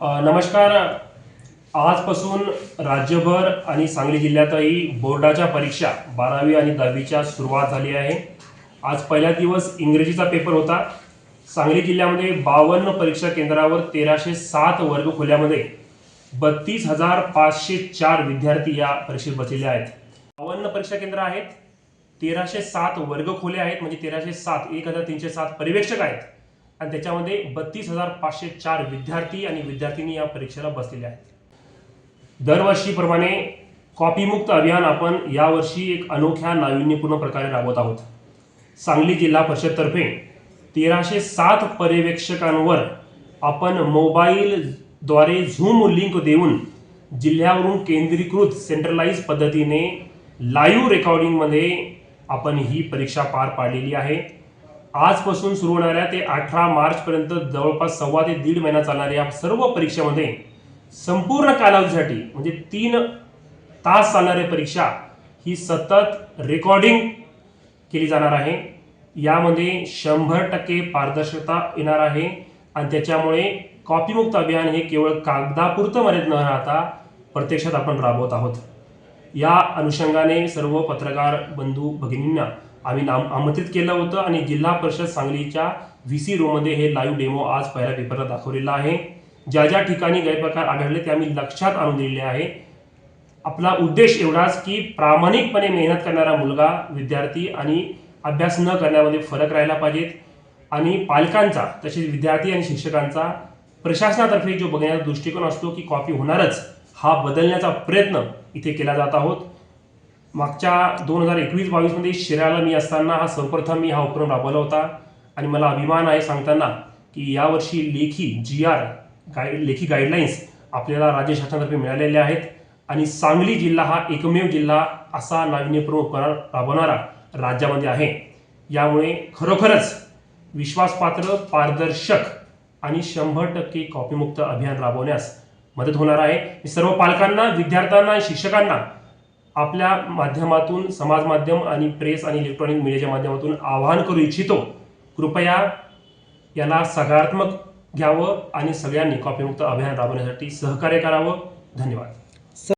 नमस्कार. आजपासून राज्यभर आणि सांगली जिल्ह्यातही बोर्डाच्या परीक्षा बारावी आणि दहावीच्या सुरुवात झाली आहे. आज पहिला दिवस इंग्रजीचा पेपर होता. सांगली जिल्ह्यामध्ये बावन्न परीक्षा केंद्रावर तेराशे सात वर्ग खोल्यामध्ये बत्तीस हजार पाचशे चार विद्यार्थी या परीक्षेत बसलेले आहेत. बावन्न परीक्षा केंद्र आहेत. तेराशे सात वर्ग खोले आहेत. म्हणजे तेराशे सात एक हजार तीनशे सात पर्यवेक्षक आहेत. आणि त्याच्यामध्ये बत्तीस हजार पाचशे चार विद्यार्थी आणि विद्यार्थिनी या परीक्षेला बसलेले आहेत. दरवर्षीप्रमाणे कॉपीमुक्त अभियान आपण यावर्षी एक अनोख्या नाविन्यपूर्ण प्रकारे राबवत आहोत. सांगली जिल्हा परिषदतर्फे तेराशे सात पर्यवेक्षकांवर आपण मोबाईलद्वारे झूम लिंक देऊन जिल्ह्यावरून केंद्रीकृत सेंट्रलाइज पद्धतीने लाईव्ह रेकॉर्डिंगमध्ये आपण ही परीक्षा पार पाडलेली आहे. आजपासून सुरू होणाऱ्या ते अठरा मार्चपर्यंत जवळपास सव्वा ते दीड महिना चालणाऱ्या या सर्व परीक्षेमध्ये संपूर्ण कालावधीसाठी म्हणजे तीन तास चालणारी परीक्षा ही सतत रेकॉर्डिंग केली जाणार आहे. यामध्ये शंभर टक्के पारदर्शकता येणार आहे आणि त्याच्यामुळे कॉपीमुक्त अभियान हे केवळ कागदापुरतं मर्यादित न राहता प्रत्यक्षात आपण राबवत आहोत. या अनुषंगाने सर्व पत्रकार बंधू भगिनींना आम्ही नाम आमंत्रित केलं होतं आणि जिल्हा परिषद सांगलीच्या व्ही सी रोमध्ये हे लाईव्ह डेमो आज पहिल्या पेपरला दाखवलेला आहे. ज्या ज्या ठिकाणी गैरप्रकार आढळले ते आम्ही लक्षात आणून दिलेले आहे. आपला उद्देश एवढाच की प्रामाणिकपणे मेहनत करणारा मुलगा विद्यार्थी आणि अभ्यास न करण्यामध्ये फरक राहिला पाहिजेत आणि पालकांचा तसेच विद्यार्थी आणि शिक्षकांचा प्रशासनातर्फे जो बघण्याचा दृष्टिकोन असतो की कॉपी होणारच हा बदलण्याचा प्रयत्न इथे केला जात आहोत. मागच्या दोन हजार एकवीस बावीसमध्ये शिराला मी असताना हा सर्वप्रथम मी हा उपक्रम राबवला होता. आणि मला अभिमान आहे सांगताना की यावर्षी लेखी जी आर गाईड लेखी गाईडलाईन्स आपल्याला राज्य शासनातर्फे मिळालेल्या आहेत. आणि सांगली जिल्हा हा एकमेव जिल्हा असा नाविन्यपूर्ण उपक्रम राबवणारा राज्यामध्ये आहे. यामुळे खरोखरच विश्वासपात्र पारदर्शक आणि शंभर टक्के कॉपीमुक्त अभियान राबवण्यास मदत होणार आहे. मी सर्व पालकांना विद्यार्थ्यांना शिक्षकांना आपल्या माध्यमातून समाज माध्यम आणि प्रेस आणि इलेक्ट्रॉनिक मीडियाच्या माध्यमातून आवाहन करू इच्छितो. कृपया याला सकारात्मक घ्यावं आणि सगळ्यांनी कॉपीमुक्त अभियान राबवण्यासाठी सहकार्य करावं. धन्यवाद.